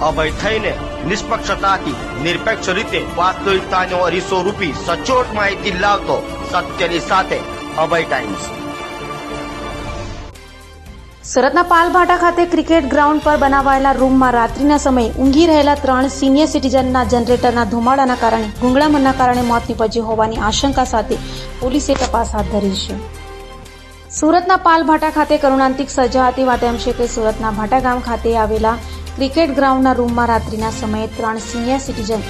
અભય થઈને નિષ્પક્ષતાથી નિરપેક્ષ રીતે વાસ્તવિકતાનો અરીસો રૂપી સચોટ માહિતી લાવતો સત્યની સાથે અભય ટાઈમ્સ. સુરતના પાલભાટા ખાતે ક્રિકેટ ગ્રાઉન્ડ પર બનાવાયેલા રૂમમાં રાત્રિના સમયે ઊંઘી રહેલા ત્રણ સિનિયર સિટીઝનના જનરેટરના ધુમાડાના કારણે, ગુંગળામણના કારણે મોત નીપજ્યું હોવાની આશંકા સાથે પોલીસે તપાસ હાથ ધરી છે. સુરતના પાલભાટા ખાતે કરુણાંતિક સજા હતી વાત એમ છે કે સુરતના ભાટા ગામ ખાતે આવેલા ક્રિકેટ ગ્રાઉન્ડના રૂમમાં રાત્રિના સમયે ત્રણ સિનિયર સિટીઝન,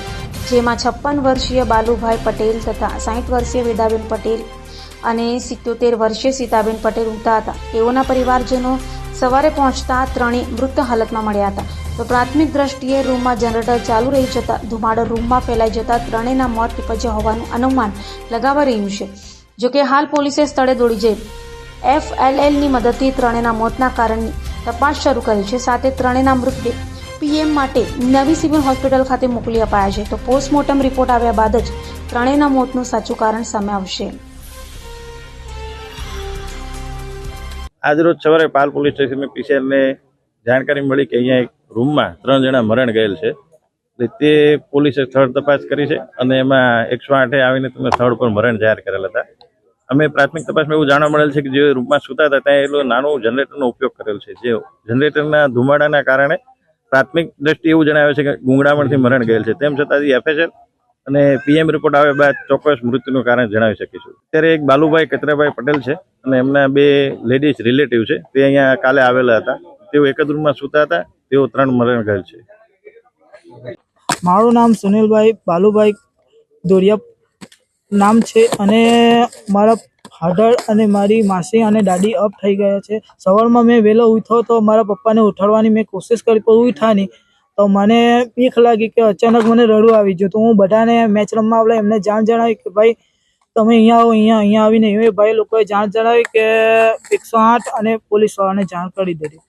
જેમાં છપ્પન વર્ષીય બાલુભાઈ પટેલ તથા સાઠ વર્ષીય વેદાબેન પટેલ અને સિત્યોતેર વર્ષીય સીતાબેન પટેલ ઊંઘતા હતા. તેઓના પરિવારજનો સવારે પહોંચતા ત્રણેય મૃત હાલતમાં મળ્યા હતા. તો પ્રાથમિક દ્રષ્ટિએ રૂમમાં જનરેટર ચાલુ રહી જતા ધુમાડો રૂમમાં ફેલાઈ જતા ત્રણેયના મોત નીપજ્યા હોવાનું અનુમાન લગાવા રહ્યું છે. જોકે હાલ પોલીસે સ્થળે દોડી જઈ એફએલએલની મદદથી ત્રણેયના મોતના કારણની તપાસ શરૂ કરી છે. સાથે ત્રણેયના મૃતદેહ પીએમ માટે નવી સિવિલ હોસ્પિટલ ખાતે મોકલી અપાયા છે. તો પોસ્ટમોર્ટમ રિપોર્ટ આવ્યા બાદ જ ત્રણેયના મોતનું સાચું કારણ સામે આવશે. આજરોજ સવારે પાલ પોલીસ સ્ટેશનની પીસીઆરને જાણકારી મળી કે અહીંયા એક રૂમમાં ત્રણ જણા મરણ ગયેલ છે. તે પોલીસે સ્થળ તપાસ કરી છે અને એમાં એકસો આઠે આવીને તમે સ્થળ પર મરણ જાહેર કરેલ હતા. અમે પ્રાથમિક તપાસમાં એવું જાણવા મળેલ છે કે જે રૂમમાં સૂતા હતા, ત્યાં એ લોકો નાનું જનરેટરનો ઉપયોગ કરેલ છે. જે જનરેટરના ધુમાડાના કારણે પ્રાથમિક દ્રષ્ટિ એવું જણાવે છે કે ગુંગળામણથી મરણ ગયેલ છે. તેમ છતાં એફએસએલ અને પીએમ રિપોર્ટ આવ્યા બાદ ચોક્કસ મૃત્યુનું કારણ જણાવી શકીશું. અત્યારે એક બાલુભાઈ કચરાભાઈ પટેલ છે અને એમના બે લેડીઝ રિલેટિવ છે. તે અહીંયા કાલે આવેલા હતા. તેઓ એક જ રૂમમાં સૂતા હતા. તેઓ ત્રણ મરણ ગયેલ છે. મારું નામ સુનિલભાઈ બાલુભાઈ દોરિયા નામ છે અને મારા ફાધર અને મારી માસી અને દાદી અપ થઈ ગયા છે. સવારમાં મેં વહેલો ઉઠ્યો તો મારા પપ્પાને ઉઠાડવાની મેં કોશિશ કરી પણ ઉઠા નહીં. તો મને બીક લાગી કે અચાનક મને રડવું આવી ગયું. તો હું બધાને મેચ રમવા આવેલા એમને જાણ જણાવી કે ભાઈ, તમે અહીંયા આવો, અહીંયા અહીંયા આવીને એ ભાઈ લોકોએ જાણ જણાવી કે એકસો આઠ અને પોલીસવાળાને જાણ કરી દીધી.